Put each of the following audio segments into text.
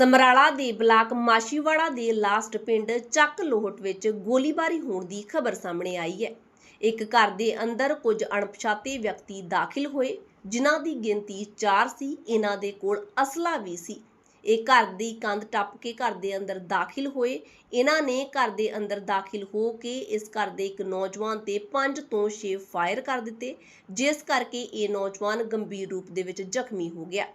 ਸਮਰਾਲਾ ਦੇ ਬਲਾਕ ਮਾਸ਼ੀਵਾੜਾ ਦੇ ਲਾਸਟ ਪਿੰਡ ਚੱਕ ਲੋਹਟ ਵਿੱਚ ਗੋਲੀਬਾਰੀ ਹੋਣ ਦੀ ਖਬਰ ਸਾਹਮਣੇ ਆਈ ਹੈ। ਇੱਕ ਘਰ ਦੇ ਅੰਦਰ ਕੁਝ ਅਣਪਛਾਤੇ ਵਿਅਕਤੀ ਦਾਖਲ ਹੋਏ, ਜਿਨ੍ਹਾਂ ਦੀ ਗਿਣਤੀ 4 ਸੀ ਇਹਨਾਂ ਦੇ ਕੋਲ ਅਸਲਾ ਵੀ ਸੀ। ਇਹ ਘਰ ਦੀ ਕੰਧ ਟੱਪ ਕੇ ਘਰ ਦੇ ਅੰਦਰ ਦਾਖਲ ਹੋਏ। ਇਹਨਾਂ ਨੇ ਘਰ ਦੇ ਅੰਦਰ ਦਾਖਲ ਹੋ ਕੇ ਇਸ ਘਰ ਦੇ ਇੱਕ ਨੌਜਵਾਨ ਤੇ 5 ਤੋਂ 6 ਫਾਇਰ ਕਰ ਦਿੱਤੇ, ਜਿਸ ਕਰਕੇ ਇਹ ਨੌਜਵਾਨ ਗੰਭੀਰ ਰੂਪ ਦੇ ਵਿੱਚ ਜ਼ਖਮੀ ਹੋ ਗਿਆ।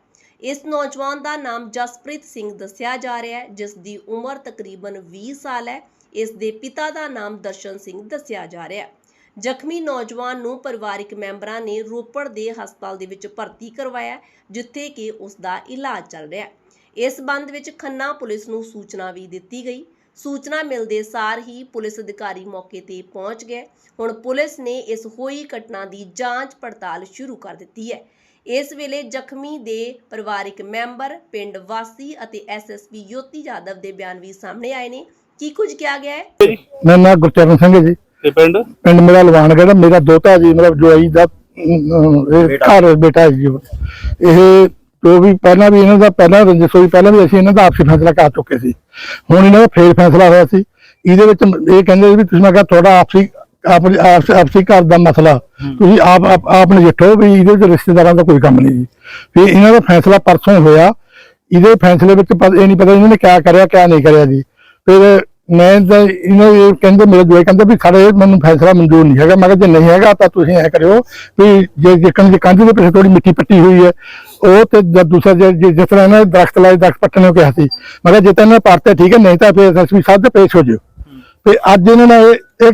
ਇਸ ਨੌਜਵਾਨ ਦਾ ਨਾਮ ਜਸਪ੍ਰੀਤ ਸਿੰਘ ਦੱਸਿਆ ਜਾ ਰਿਹਾ ਹੈ, ਜਿਸ ਦੀ ਉਮਰ ਤਕਰੀਬਨ 20 ਸਾਲ ਹੈ। ਇਸ ਦੇ ਪਿਤਾ ਦਾ ਨਾਮ ਦਰਸ਼ਨ ਸਿੰਘ ਦੱਸਿਆ ਜਾ ਰਿਹਾ ਹੈ। ਜ਼ਖਮੀ ਨੌਜਵਾਨ ਨੂੰ ਪਰਿਵਾਰਿਕ ਮੈਂਬਰਾਂ ਨੇ ਰੋਪੜ ਦੇ ਹਸਪਤਾਲ ਦੇ ਵਿੱਚ ਭਰਤੀ ਕਰਵਾਇਆ ਜਿੱਥੇ ਕਿ ਉਸ ਦਾ ਇਲਾਜ ਚੱਲ ਰਿਹਾ ਹੈ। ਇਸ ਸੰਬੰਧ ਵਿੱਚ ਖੰਨਾ ਪੁਲਿਸ ਨੂੰ ਸੂਚਨਾ ਵੀ ਦਿੱਤੀ ਗਈ। ਸੂਚਨਾ ਮਿਲਦੇ ਸਾਰ ਹੀ ਪੁਲਿਸ ਅਧਿਕਾਰੀ ਮੌਕੇ ਤੇ ਪਹੁੰਚ ਗਏ। ਹੁਣ ਪੁਲਿਸ ਨੇ ਇਸ ਹੋਈ ਘਟਨਾ ਦੀ ਜਾਂਚ ਪੜਤਾਲ ਸ਼ੁਰੂ ਕਰ ਦਿੱਤੀ ਹੈ। ਇਸ ਵੇਲੇ ਜ਼ਖਮੀ ਦੇ ਪਰਿਵਾਰਿਕ ਮੈਂਬਰ ਪਿੰਡ ਵਾਸੀ ਅਤੇ ਐਸਐਸਪੀ ਯੋਤੀ ਜਾਦਵ ਦੇ ਬਿਆਨ ਵੀ ਸਾਹਮਣੇ ਆਏ ਨੇ। ਕੀ ਕੁਝ ਕਿਹਾ ਗਿਆ ਹੈ? ਮੇਰਾ ਨਾਮ ਗੁਰਚਰਨ ਸਿੰਘ ਜੀ। ਤੇ ਪਿੰਡ? ਪਿੰਡ ਮੇਰਾ ਲਵਾਨਗੜ੍ਹ ਮੇਰਾ ਦੋਤਾ ਜੀ ਮੇਰਾ ਜਵਾਈ ਦਾ ਅਮ, ਇਹ ਘਰ ਬੇਟਾ ਜੀ ਇਹ ਜੋ ਵੀ ਪਹਿਲਾਂ ਵੀ ਇਹਨਾਂ ਦਾ ਪਹਿਲਾਂ ਰੰਜਿਸ਼ ਹੋਈ ਪਹਿਲਾਂ ਵੀ ਅਸੀਂ ਇਹਨਾਂ ਦਾ ਆਪਸੀ ਫੈਸਲਾ ਕਰ ਚੁੱਕੇ ਸੀ। ਹੁਣ ਇਹਨਾਂ ਦਾ ਫੇਰ ਫੈਸਲਾ ਹੋਇਆ ਸੀ। ਇਹਦੇ ਵਿੱਚ ਇਹ ਕਹਿੰਦੇ ਵੀ ਤੁਸੀਂ ਮੈਂ ਕਿਹਾ ਤੁਹਾਡਾ ਆਪਸੀ ਆਪ ਆਪਸ- ਆਪਸੀ ਘਰ ਦਾ ਮਸਲਾ। ਤੁਸੀਂ ਆਪ ਆਪ ਆਪ ਨਜਿੱਠੋ ਵੀ ਇਹਦੇ ਵਿੱਚ ਰਿਸ਼ਤੇਦਾਰਾਂ ਦਾ ਕੋਈ ਕੰਮ ਨਹੀਂ। ਜੀ ਵੀ ਇਹਨਾਂ ਦਾ ਫੈਸਲਾ ਪਰਸੋਂ ਹੋਇਆ। ਇਹਦੇ ਫੈਸਲੇ ਵਿੱਚ ਪਤਾ- ਇਹ ਨਹੀਂ ਪਤਾ ਇਹਨਾਂ ਨੇ ਕਿਆ ਕਰਿਆ ਕਿਆ ਨਹੀਂ ਕਰਿਆ ਜੀ। ਫਿਰ ਮੈਂ ਤਾਂ ਇਹਨਾਂ ਇਹ ਕਹਿੰਦੇ ਮੇਰੇ ਦੋਏ ਕਹਿੰਦੇ ਵੀ ਸਾਡੇ ਮੈਨੂੰ ਫੈਸਲਾ ਮਨਜ਼ੂਰ ਨਹੀਂ ਹੈਗਾ। ਮੈਂ ਕਿਹਾ ਜੇ ਨਹੀਂ ਹੈਗਾ ਤਾਂ ਤੁਸੀਂ ਐ ਕਰਿਓ ਵੀ ਜੇ ਜੇਕਣ ਦੀ ਕੰਧ ਦੇ ਪਿੱਛੇ ਥੋੜੀ ਮਿੱਟੀ ਪੱਟੀ ਹੋਈ ਹੈ ਉਹ ਤੇ ਜਦ ਦੂਸਰਾ ਜੇ- ਜੇ- ਜਿਸ ਤਰ੍ਹਾਂ ਇਹਨਾਂ ਨੇ ਦਰਖਤ ਲਾਏ ਦਰਖਤ ਪੱਟਣ ਨੂੰ ਕਿਹਾ ਸੀ। ਮੈਂ ਕਿਹਾ ਜੇ ਤਾਂ ਇਹਨਾਂ ਨੇ ਪਰਤੇ ਠੀਕ ਹੈ ਨਹੀਂ ਤਾਂ ਫਿਰ ਐਸਐਸਪੀ ਸਾਹਿਬ ਦੇ ਪੇਸ਼ ਹੋ ਜਿਓ। ਤੇ ਅੱਜ ਇਹਨਾਂ ਨੇ ਇਹ ਇਹ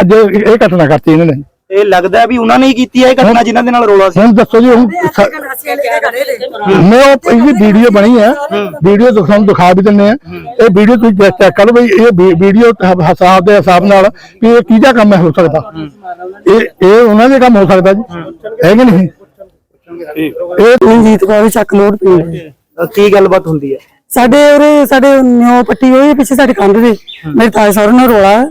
ਅੱਜ ਇਹ ਇਹ ਘਟਨਾ ਕਰਤੀ ਇਹਨਾਂ ਨੇ। ਇਹ ਲੱਗਦਾ ਹੈ ਵੀ ਉਹਨਾਂ ਨੇ ਹੀ ਕੀਤੀ ਹੈ ਇਹ ਘਟਨਾ ਜਿਨ੍ਹਾਂ ਦੇ ਨਾਲ ਰੋਲਾ ਸੀ। ਹੁਣ ਦੱਸੋ ਜੀ ਹੁਣ ਮੈਂ ਉਹ ਇਹਦੀ ਵੀਡੀਓ ਬਣੀ ਹੈ ਵੀਡੀਓ ਤੁਹਾਨੂੰ ਦਿਖਾ ਵੀ ਦਿੰਨੇ ਆ। ਇਹ ਵੀਡੀਓ ਤੁਸੀਂ ਚੈੱਕ ਕਰੋ ਵੀ ਇਹ ਵੀਡੀਓ ਹਿਸਾਬ ਦੇ ਹਿਸਾਬ ਨਾਲ ਵੀ ਇਹ ਕਿਹਦਾ ਕੰਮ ਹੈ ਹੋ ਸਕਦਾ। ਇਹ ਇਹ ਉਹਨਾਂ ਦੇ ਕੰਮ ਹੋ ਸਕਦਾ ਜੀ। ਹੈ ਕਿ ਨਹੀਂ? ਇਹ ਮਨਜੀਤ ਕੌਰ ਚੱਕ ਲੋੜ। ਅਹ ਕੀ ਗੱਲਬਾਤ ਹੁੰਦੀ ਹੈ? ਸਾਡੇ ਉਰੇ ਸਾਡੇ ਨਿਓ ਪੱਟੀ ਹੋਈ ਪਿੱਛੇ ਸਾਡੇ ਕੰਧ ਦੇ। ਮੇਰੇ ਤਾਏ ਸਹੁਰੇ ਨਾਲ ਰੋਲਾ।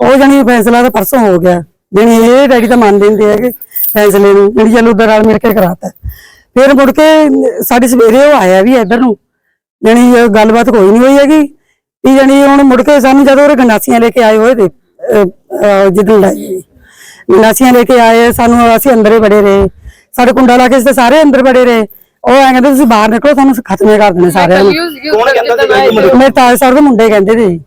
ਉਹ ਜਣੀ ਫੈਸਲਾ ਤਾਂ ਪਰਸੋਂ ਹੋ ਗਿਆ। ਜਣੀ ਇਹ ਡੈਡੀ ਤਾਂ ਮੰਨ ਦਿੰਦੇ ਹੈਗੇ ਫੈਸਲੇ ਨੂੰ। ਜਿਹੜੀ ਚਲੋ ਉਧਰ ਨਾਲ ਮਿਲ ਕੇ ਕਰਾਤਾ ਫਿਰ ਮੁੜ ਕੇ ਸਾਡੇ ਸਵੇਰੇ ਉਹ ਆਇਆ ਵੀ ਇੱਧਰ ਨੂੰ। ਜਣੀ ਗੱਲਬਾਤ ਕੋਈ ਨਹੀਂ ਹੋਈ ਹੈਗੀ। ਇਹ ਜਣੀ ਹੁਣ ਮੁੜ ਕੇ ਸਾਨੂੰ ਜਦੋਂ ਉਹ ਗੰਡਾਸੀਆਂ ਲੈ ਕੇ ਆਏ ਹੋਏ ਤੇ ਜਿੱਦਣ ਲਾਈ ਗੰਡਾਸੀਆਂ ਲੈ ਕੇ ਆਏ ਸਾਨੂੰ ਅਸੀਂ ਅੰਦਰੇ ਬੜੇ ਰਹੇ। ਸਾਡੇ ਕੁੰਡਾ ਲਾ ਕੇ ਸਾਰੇ ਅੰਦਰ ਬੜੇ ਰਹੇ। ਉਹ ਐਂ ਕਹਿੰਦੇ ਤੁਸੀਂ ਬਾਹਰ ਨਿਕਲੋ ਤੁਹਾਨੂੰ ਖਤਮੇ ਕਰ ਦੇਣੇ ਸਾਰਿਆਂ ਨੂੰ। ਕੌਣ ਕਹਿੰਦਾ ਸੀ ਕਿ ਮੁੰਡੇ ਮੇਰੇ ਤਾਏ ਸਰ ਦੇ ਮੁੰਡੇ ਕਹਿੰਦੇ ਸੀ।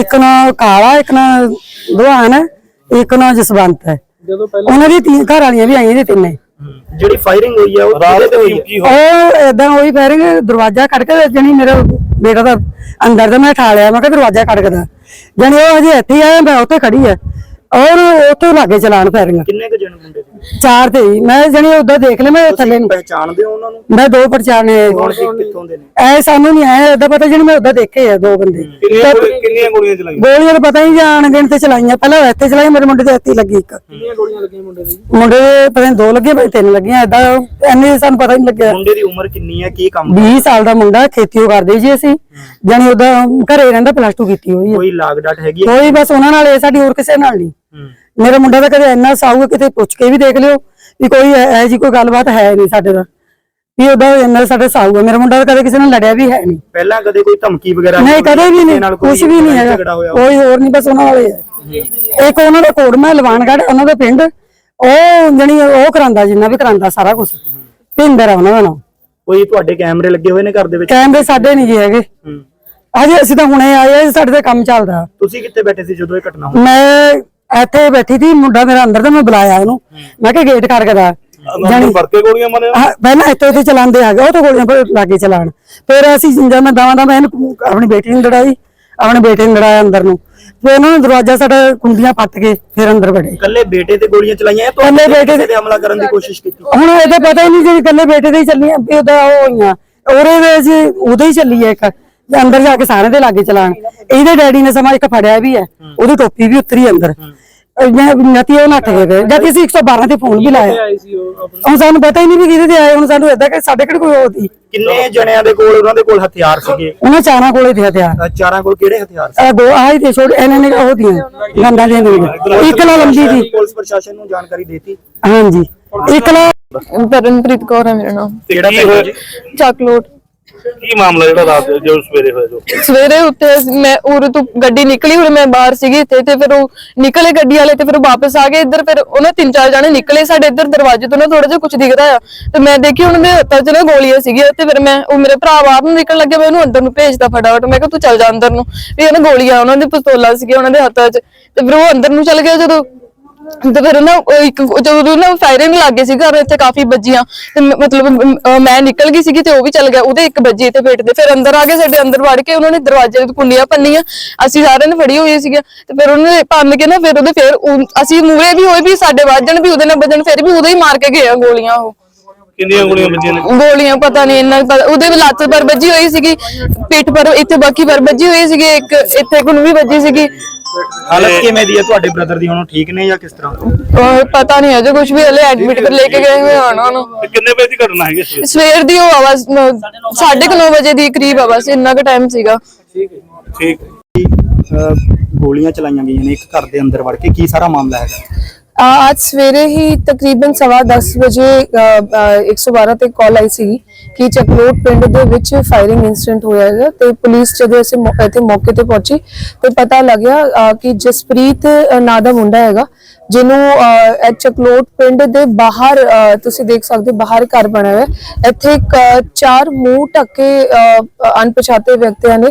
ਇੱਕ ਨਾ ਕਾਲਾ ਇੱਕ ਨਾ ਦੁਹਾਨ ਹੈ ਇੱਕ ਨਾ ਜਸਵੰਤ ਹੈ। ਉਹਨਾਂ ਦੀ ਤਿੰਨ ਘਰ ਵਾਲੀਆਂ ਵੀ ਆਈਆਂ ਨੇ ਤਿੰਨੇ। ਜਿਹੜੀ ਫਾਇਰਿੰਗ ਹੋਈ ਹੈ ਉਹ ਕਿਹਦੇ ਤੇ ਹੋਈ ਹੈ ਉਹ ਏਦਾਂ ਹੋਈ ਫੈਰਿੰਗ ਦਰਵਾਜ਼ਾ ਖੜਕ ਜਣੀ ਮੇਰਾ ਬੇਟਾ ਦਾ ਅੰਦਰ ਦਾ ਮੈਂ ਠਾ ਲਿਆ ਮੈਂ ਕਿਹਾ ਦਰਵਾਜ਼ਾ ਖੜਕਦਾ ਜਣੀ ਉਹ ਅਜੇ ਇੱਥੇ ਆਇਆ ਮੈਂ ਉੱਥੇ ਖੜੀ ਆ। ਔਰ ਉੱਥੇ ਲਾਗੇ ਚਲਾਣ ਫੈਰਿੰਗ ਕਿੰਨੇ ਕੁ ਜਣ ਮੁੰਡੇ ਸੀ? ਚਾਰ ਤੇ ਹੀ। ਮੈਂ ਜਣੀ ਉਧਰ ਦੇਖ ਲਿਆ ਮੈਂ ਥੱਲੇ ਨੂੰ। ਪਹਿਚਾਣਦੇ ਹੋ ਉਹਨਾਂ ਨੂੰ? ਮੈਂ ਦੋ ਪਰਚਾਣੇ ਕੌਣ ਸੀ? ਕਿੱਥੋਂ ਦੇ ਨੇ? ਐ ਸਾਨੂੰ ਨਹੀਂ ਆਇਆ ਏਦਾਂ ਪਤਾ ਜਣੀ ਮੈਂ ਉਧਰ ਦੇਖੇ ਆ ਦੋ ਬੰਦੇ। ਕਿੰਨੀਆਂ ਕਿੰਨੀਆਂ ਗੋਲੀਆਂ ਚਲਾਈਆਂ? ਗੋਲੀਆਂ ਤਾਂ ਪਤਾ ਨਹੀਂ ਜਾਣ ਗਿਣ ਤੇ ਚਲਾਈਆਂ। ਪਹਿਲਾਂ ਇੱਥੇ ਚਲਾਈ ਮੇਰੇ ਮੁੰਡੇ ਤੇ ਇੱਥੇ ਲੱਗੀ ਇੱਕ। ਕਿੰਨੀਆਂ ਗੋਲੀਆਂ ਲੱਗੀਆਂ ਮੁੰਡੇ ਦੀ? ਮੁੰਡੇ ਦੇ ਪਤਾ ਨਹੀਂ ਦੋ ਲੱਗੀਆਂ ਨੀ ਤਿੰਨ ਲੱਗੀਆਂ। ਏਦਾਂ ਐਨੇ ਸਾਨੂੰ ਪਤਾ ਨਹੀਂ ਲੱਗਿਆ। ਮੁੰਡੇ ਦੀ ਉਮਰ ਕਿੰਨੀ ਹੈ ਕੀ ਕੰਮ 20 ਸਾਲ ਦਾ ਮੁੰਡਾ ਖੇਤੀ ਕਰਦੇ ਜੀ ਅਸੀਂ। ਜਾਨੀ ਉਹਦਾ ਘਰੇ ਰਹਿੰਦਾ ਪਲੱਸ 2 ਕੀਤੀ ਹੋਈ ਹੈ ਕੋਈ ਲਾਗ ਡਾਟ ਹੈਗੀ ਕੋਈ ਬਸ ਉਹਨਾਂ ਨਾਲ ਇਹ ਸਾਡੀ ਹੋਰ ਕਿਸੇ ਨਾਲ ਨਹੀਂ। ਮੇਰਾ ਮੁੰਡਾ ਤਾਂ ਕਦੇ ਇੰਨਾ ਸਾਊ ਹੈ, ਕਿਤੇ ਪੁੱਛ ਕੇ ਵੀ ਦੇਖ ਲਿਓ ਵੀ ਕੋਈ ਇਹ ਜੀ ਕੋਈ ਗੱਲਬਾਤ ਹੈ ਨਹੀਂ ਸਾਡੇ ਦਾ ਵੀ ਉਹਦਾ ਇੰਨਾ ਸਾਡੇ ਸਾਊ ਹੈ। ਮੇਰਾ ਮੁੰਡਾ ਤਾਂ ਕਦੇ ਕਿਸੇ ਨਾਲ ਲੜਿਆ ਵੀ ਹੈ ਨਹੀਂ। ਪਹਿਲਾਂ ਕਦੇ ਕੋਈ ਧਮਕੀ ਵਗੈਰਾ ਨਹੀਂ ਕਦੇ ਵੀ ਨਹੀਂ ਕੁਝ ਵੀ ਨਹੀਂ ਹੈਗਾ। ਕੋਈ ਹੋਰ ਨਹੀਂ ਬਸ ਉਹਨਾਂ ਵਾਲੇ ਹੈ। ਇੱਕ ਉਹਨਾਂ ਦਾ ਕੋੜਮਾ ਲਵਾਨਗੜ ਉਹਨਾਂ ਦਾ ਪਿੰਡ। ਉਹ ਜਣੀ ਉਹ ਕਰਾਂਦਾ ਜਿੰਨਾ ਵੀ ਕਰਾਂਦਾ ਸਾਰਾ ਕੁਝ ਭਿੰਦਰ ਆ ਉਹਨਾਂ ਦਾ ਨਾਮ। ਕੋਈ ਤੁਹਾਡੇ ਕੈਮਰੇ ਲੱਗੇ ਹੋਏ ਨੇ ਘਰ ਦੇ ਵਿੱਚ? ਕੈਮਰੇ ਸਾਡੇ ਨਹੀਂ ਜੀ ਹੈਗੇ। ਅਜੇ ਅਸੀਂ ਤਾਂ ਹੁਣੇ ਆਏ ਆ ਸਾਡੇ ਤੇ ਕੰਮ ਚੱਲਦਾ। ਤੁਸੀਂ ਕਿੱਥੇ ਬੈਠੇ ਸੀ ਜਦੋਂ ਇਹ ਘਟਨਾ ਹੋਈ? ਮੈਂ ਇੱਥੇ ਬੈਠੀ ਸੀ ਮੁੰਡਾ ਮੇਰਾ ਅੰਦਰ ਤਾਂ ਮੈਂ ਬੁਲਾਇਆ ਉਹਨੂੰ। ਮੈਂ ਕਿਹਾ ਗੇਟ ਜਾਨੀ ਕੇ ਗੋਲੀਆਂ ਮਾਰੇ ਪਹਿਲਾਂ ਇੱਥੇ ਇੱਥੇ ਚਲਾਉਂਦੇ ਹੈਗੇ ਉਹ ਤਾਂ ਗੋਲੀਆਂ ਪਰ ਲਾਗੇ ਚਲਾਣ ਫਿਰ ਅਸੀਂ ਜਦ ਮੈਂ ਦਵਾਂ ਦਾ ਮੈਂ ਆਪਣੀ ਬੇਟੀ ਨੂੰ ਲੜਾਈ ਆਪਣੇ ਬੇਟੇ ਨੂੰ ਲੜਾਇਆ ਅੰਦਰ ਨੂੰ। ਫਿਰ ਉਹਨਾਂ ਨੇ ਦਰਵਾਜ਼ਾ ਸਾਡਾ ਕੁੰਡੀਆਂ ਪੱਟ ਕੇ ਫਿਰ ਅੰਦਰ ਵੜੇ। ਇਕੱਲੇ ਬੇਟੇ ਤੇ ਗੋਲੀਆਂ ਚਲਾਈਆਂ ਜਾਂ ਇਕੱਲੇ ਤੁਹਾਡੇ ਬੇਟੇ ਤੇ ਹਮਲਾ ਕਰਨ ਦੀ ਕੋਸ਼ਿਸ਼ ਕੀਤੀ? ਹੁਣ ਇਹਦਾ ਪਤਾ ਹੀ ਨਹੀਂ ਜਿਹੜੀ ਇਕੱਲੇ ਬੇਟੇ ਦੇ ਹੀ ਚੱਲੀਆਂ ਵੀ ਉਹਦਾ ਉਹ ਹੋਈਆਂ। ਉਹਦੇ ਵਿੱਚ ਉਹਦੇ ਹੀ ਚੱਲੀ ਹੈ ਇੱਕ ਤੇ ਅੰਦਰ ਜਾ ਕੇ ਸਾਰਿਆਂ ਦੇ ਲਾਗੇ ਚਲਾਣ ਇਹਦੇ ਡੈਡੀ ਨੇ ਸਮਾਂ ਇੱਕ ਫੜਿਆ ਵੀ ਹੈ ਉਹਦੀ ਟੋਪੀ ਵੀ ਉਤਰੀ ਅੰਦਰ। ਨਤੀ ਉਹ ਨੱਠ ਗਏ। ਫਿਰ। ਜਦ ਅਸੀਂ 112 ਤੇ ਫੋਨ ਵੀ ਲਾਇਆ ਹੁਣ ਸਾਨੂੰ ਪਤਾ ਹੀ ਨਹੀਂ ਵੀ ਕਿਹਦੇ ਤੇ ਆਏ। ਹੁਣ ਸਾਨੂੰ ਏਦਾਂ ਕਿ ਸਾਡੇ ਕਿਹੜੇ ਕੋਈ ਹੋਤੀ ਕਿੰਨੇ ਜਣਿਆਂ ਦੇ ਕੋਲ ਉਹਨਾਂ ਦੇ ਕੋਲ ਹਥਿਆਰ ਸੀਗੇ? ਉਹਨਾਂ ਚਾਰਾਂ ਕੋਲੇ ਤੇ ਹਥਿਆਰ। ਚਾਰਾਂ ਕੋਲ ਕਿਹੜੇ ਹਥਿਆਰ ਸੀ? ਇਹ ਦੋ ਆਹੀ ਤੇ ਛੋੜ ਇਹਨਾਂ ਨੇ ਉਹ ਦੀਆਂ ਗੰਡਾਂ ਦੀਆਂ ਦੀਆਂ ਇੱਕ ਨਾ ਲੰਬੀ ਦੀ ਪੁਲਿਸ ਪ੍ਰਸ਼ਾਸਨ ਨੂੰ ਜਾਣਕਾਰੀ ਦੇਤੀ? ਹਾਂਜੀ। ਇੱਕ ਨਾ ਤਰਨਪ੍ਰੀਤ ਕੌਰ ਹੈ ਮੇਰਾ ਨਾਮ। ਕਿਹੜਾ ਪਿੰਡ ਜੀ? ਚੱਕਲੋਟ ਕੀ ਮਾਮਲਾ ਜਿਹੜਾ ਰਾਤ ਜੋ ਸਵੇਰੇ ਹੋਇਆ ਜੋ? ਸਵੇਰੇ ਉੱਤੇ ਮੈਂ ਉਰੇ ਤੋਂ ਗੱਡੀ ਨਿਕਲੀ, ਉਰੇ ਮੈਂ ਬਾਹਰ ਸੀਗੀ ਇੱਥੇ ਤੇ ਫਿਰ ਉਹ ਨਿਕਲੇ ਗੱਡੀ ਵਾਲੇ ਤੇ ਫਿਰ ਉਹ ਵਾਪਸ ਆ ਗਏ। ਇੱਧਰ ਫਿਰ ਉਹਨਾਂ ਤਿੰਨ ਚਾਰ ਜਾਣੇ ਨਿਕਲੇ ਸਾਡੇ ਇੱਧਰ ਦਰਵਾਜ਼ੇ ਤੋਂ ਨਾ ਥੋੜਾ ਜਿਹਾ ਕੁਝ ਦਿਖਦਾ ਆ ਤੇ ਮੈਂ ਦੇਖੀ ਉਹਨਾਂ ਦੇ ਹੱਥਾਂ 'ਚ ਨਾ ਗੋਲੀਆਂ ਸੀਗੀਆਂ ਤੇ ਫਿਰ ਮੈਂ ਉਹ ਮੇਰੇ ਭਰਾ ਬਾਹਰ ਨੂੰ ਨਿਕਲ ਲੱਗੇ, ਮੈਂ ਉਹਨੂੰ ਅੰਦਰ ਨੂੰ ਭੇਜਦਾ ਫਟਾਫਟ। ਮੈਂ ਕਿਹਾ, ਤੂੰ ਚੱਲ ਜਾ ਅੰਦਰ ਨੂੰ। ਵੀ ਇਹਨਾਂ ਗੋਲੀਆਂ, ਉਹਨਾਂ ਦੇ ਪਿਸਤੌਲਾਂ ਸੀਗੀਆਂ ਉਹਨਾਂ ਦੇ ਹੱਥਾਂ 'ਚ। ਤੇ ਫਿਰ ਉਹ ਅੰਦਰ ਨੂੰ ਚੱਲ ਗਿਆ ਜਦੋਂ ਤੇ ਫਿਰ ਨਾ ਉਹ ਇੱਕ ਜਦੋਂ ਨਾ ਫਾਇਰਿੰਗ ਲੱਗੇ ਸੀ ਘਰ ਇੱਥੇ ਕਾਫੀ ਵੱਜੀਆਂ। ਤੇ ਮ- ਮਤਲਬ ਮ- ਅਹ ਮੈਂ ਨਿਕਲ ਗਈ ਸੀਗੀ ਤੇ ਉਹ ਵੀ ਚੱਲ ਗਿਆ। ਉਹਦੇ ਇੱਕ ਵੱਜੀ ਤੇ ਪੇਟ ਦੇ। ਫਿਰ ਅੰਦਰ ਆ ਕੇ ਸਾਡੇ ਅੰਦਰ ਵੜ ਕੇ ਉਹਨਾਂ ਨੇ ਦਰਵਾਜ਼ੇ ਤੇ ਕੁੰਡੀਆਂ ਪੰਨੀਆਂ ਅਸੀਂ ਸਾਰਿਆਂ ਨੇ ਫੜੀ ਹੋਈ ਸੀਗੀ ਤੇ ਫਿਰ ਉਹਨੇ ਭੰਨ ਕੇ ਨਾ ਫਿਰ ਉਹਦੇ ਫਿਰ ਅਸੀਂ ਮੂਰੇ ਵੀ ਹੋਏ ਵੀ ਸਾਡੇ ਵੱਜਣ ਵੀ ਉਹਦੇ ਨਾਲ ਵੱਜਣ ਫਿਰ ਵੀ ਉਹਦੇ ਹੀ ਮਾਰ ਕੇ ਗਏ ਆ ਗੋਲੀਆਂ ਉਹ। ਕਿੰਨੀਆਂ ਗੋਲੀਆਂ ਵੱਜੀਆਂ ਨੇ? ਗੋਲੀਆਂ ਪਤਾ ਨਹੀਂ ਇੰਨਾ ਪਤਾ- ਉਹਦੇ ਵੀ ਲੱਤ ਪਰ ਵੱਜੀ ਹੋਈ ਸੀਗੀ। ਪਿੱਠ ਪਰ ਇੱਥੇ ਬਾਕੀ ਪਰ ਵੱਜੀ ਹੋਈ ਸੀਗੀ ਇੱਕ ਇੱਥੇ ਕੋਲ ਵੀ ਵੱਜੀ ਸੀਗੀ। ਹਾਲਤ ਕਿਵੇਂ ਦੀ ਹੈ? ਤੁਹਾਡੇ ਬ੍ਰਦਰ ਦੀ ਹੁਣ ਠੀਕ ਨੇ ਜਾਂ ਕਿਸ ਤਰ੍ਹਾਂ? ਔਰ ਪਤਾ ਨਹੀਂ ਅਜੇ ਕੁਝ ਵੀ ਹਲੇ ਐਡਮਿਟ ਕਰ ਲੈ ਕੇ ਗਏ ਹੋਏ ਹਨ ਉਹਨੂੰ। ਤੇ ਕਿੰਨੇ ਵਜੇ ਦੀ ਘਟਨਾ ਹੈਗੀ ਸਵੇਰੇ ਸਵੇਰ ਦੀ ਉਹ ਆਵਾਜ਼ 9:30 ਵਜੇ ਦੀ। ਕਰੀਬ ਆ ਬਸ ਇੰਨਾ ਕੁ ਟਾਈਮ ਸੀਗਾ। ਠੀਕ ਅਹ, ਗੋਲੀਆਂ ਚਲਾਈਆਂ ਗਈਆਂ ਨੇ ਇੱਕ ਘਰ ਦੇ ਅੰਦਰ ਵੜ ਕੇ ਕੀ ਸਾਰਾ ਮਾਮਲਾ ਹੈਗਾ? ਆ ਅੱਜ ਸਵੇਰੇ ਹੀ ਤਕਰੀਬਨ ਸਵਾ ਦਸ ਵਜੇ ਅ, ਅ, 112 ਤੇ ਕਾਲ ਆਈ ਸੀ ਕਿ ਚਕਲੋਟ ਪਿੰਡ ਦੇ ਵਿੱਚ ਫਾਇਰਿੰਗ ਇਨਸੀਡੈਂਟ ਹੋਇਆ ਹੈ ਤੇ ਪੁਲਿਸ ਜਦੋਂ ਅਸੀਂ ਇੱਥੇ ਮੌਕੇ ਤੇ ਪਹੁੰਚੀ ਤੇ ਪਤਾ ਲੱਗਿਆ ਕਿ ਜਸਪ੍ਰੀਤ ਨਾਂ ਦਾ ਮੁੰਡਾ ਹੈਗਾ ਜਿਹਨੂੰ ਚਕਲੋਟ ਪਿੰਡ ਦੇ ਬਾਹਰ ਤੁਸੀਂ ਦੇਖ ਸਕਦੇ ਹੋ, ਬਾਹਰ ਘਰ ਬਣਿਆ ਹੋਇਆ ਇੱਥੇ ਚਾਰ ਮੂੰਹ ਢੱਕੇ ਅਣਪਛਾਤੇ ਵਿਅਕਤੀਆਂ ਨੇ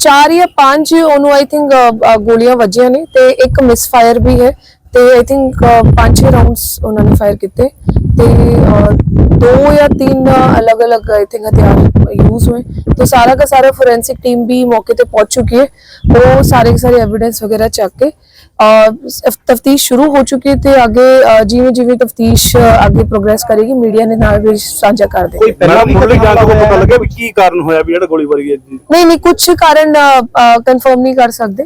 ਚਾਰ ਜਾਂ ਪੰਜ ਉਹਨੂੰ ਆਈ ਥਿੰਕ ਗੋਲੀਆਂ ਵੱਜੀਆਂ ਨੇ ਤੇ ਇੱਕ ਮਿਸ ਫਾਇਰ ਵੀ ਹੈ ਤੇ ਆਈ ਥਿੰਕ ਪੰਜ ਛੇ ਰਾਉਂਡਸ ਉਹਨਾਂ ਨੇ ਫਾਇਰ ਕੀਤੇ। ਤੇ ਅਹ, ਦੋ ਜਾਂ ਤਿੰਨ ਅਲੱਗ-ਅਲੱਗ ਆਈ ਥਿੰਕ ਹਥਿਆਰ ਯੂਜ਼ ਹੋਏ तो सारा का सारा फोरेंसिक टीम भी मौके पे पहुंच चुकी है वो सारे के सारे एविडेंस वगैरह चेक के तफ्तीश शुरू हो चुकी है ਤੇ ਅੱਗੇ ਜਿਵੇਂ ਜਿਵੇਂ ਤਫਤੀਸ਼ ਅੱਗੇ ਪ੍ਰੋਗਰੈਸ ਕਰੇਗੀ ਮੀਡੀਆ ਨੇ ਨਾਲ ਵੀ ਸਾਂਝਾ ਕਰ ਦੇਗਾ ਕੋਈ ਪਹਿਲਾਂ ਵੀ ਮੁੱਢਲੀ ਕਦੇ ਜਾਂਚ ਤੋਂ ਹਮਲਾ ਪਤਾ ਹੋਇਆ? ਲੱਗਿਆ ਵੀ ਕੀ ਕਾਰਨ ਹੋਇਆ ਵੀ ਜਿਹੜਾ ਗੋਲੀਬਾਰੀ ਹੈ ਜੀ ਨਹੀਂ ਨਹੀਂ ਕੁਝ ਕਾਰਨ ਕੰਫਰਮ ਨਹੀਂ ਕਰ ਸਕਦੇ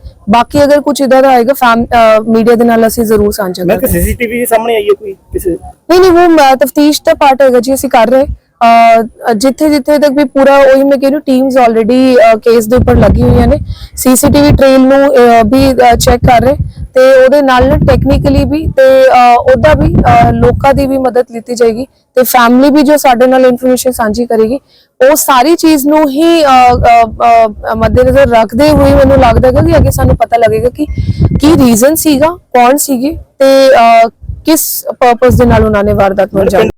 ਬਾਕੀ ਅਗਰ ਕੁਝ ਇਦਾਂ ਦਾ ਆਏਗਾ ਫੈਮ ਮੀਡੀਆ ਦੇ ਨਾਲ ਅਸੀਂ ਜ਼ਰੂਰ ਸਾਂਝਾ ਮੈਂ ਕਿ ਕਰਾਂਗੇ। ਸੀਸੀਟੀਵੀ ਸਾਹਮਣੇ ਆਈ ਹੈ ਕੋਈ ਕਿਸੇ? ਨਹੀਂ ਨਹੀਂ ਉਹ ਤਫਤੀਸ਼ ਦਾ ਪਾਰਟ ਹੈਗਾ ਜੀ ਅਸੀਂ ਕਰ ਰਹੇ। ਜਿੱਥੇ ਜਿੱਥੇ ਤੱਕ ਵੀ ਪੂਰਾ ਉਹੀ ਮੈਂ ਕਹਿੰਦੀ ਟੀਮਸ ਆਲਰੇਡੀ ਕੇਸ ਦੇ ਉੱਪਰ ਲੱਗੀ ਹੋਈਆਂ ਨੇ। ਸੀਸੀਟੀਵੀ ਟ੍ਰੇਲ ਨੂੰ ਵੀ ਚੈੱਕ ਕਰ ਰਹੇ। ਤੇ ਉਹਦੇ ਨਾਲ ਟੈਕਨੀਕਲੀ ਵੀ ਤੇ ਉਹਦਾ ਵੀ ਲੋਕਾਂ ਦੀ ਵੀ ਮਦਦ ਲਿੱਤੀ ਜਾਏਗੀ ਤੇ ਫੈਮਿਲੀ ਵੀ ਜੋ ਸਾਡੇ ਨਾਲ ਇਨਫੋਰਮੇਸ਼ਨ ਸਾਂਝੀ ਕਰੇਗੀ, ਉਹ ਸਾਰੀ ਚੀਜ਼ ਨੂੰ ਹੀ ਮੱਦੇਨਜ਼ਰ ਰੱਖਦੇ ਹੋਏ ਮੈਨੂੰ ਲੱਗਦਾ ਹੈਗਾ ਕਿ ਅੱਗੇ ਸਾਨੂੰ ਪਤਾ ਲੱਗੇਗਾ ਕਿ ਕੀ ਰੀਜ਼ਨ ਸੀਗਾ, ਕੌਣ ਸੀਗੇ ਤੇ ਕਿਸ ਪਰਪਸ ਦੇ ਨਾਲ ਉਹਨਾਂ ਨੇ ਵਾਰਦਾਤ ਨੂੰ ਅੰਜਾਮ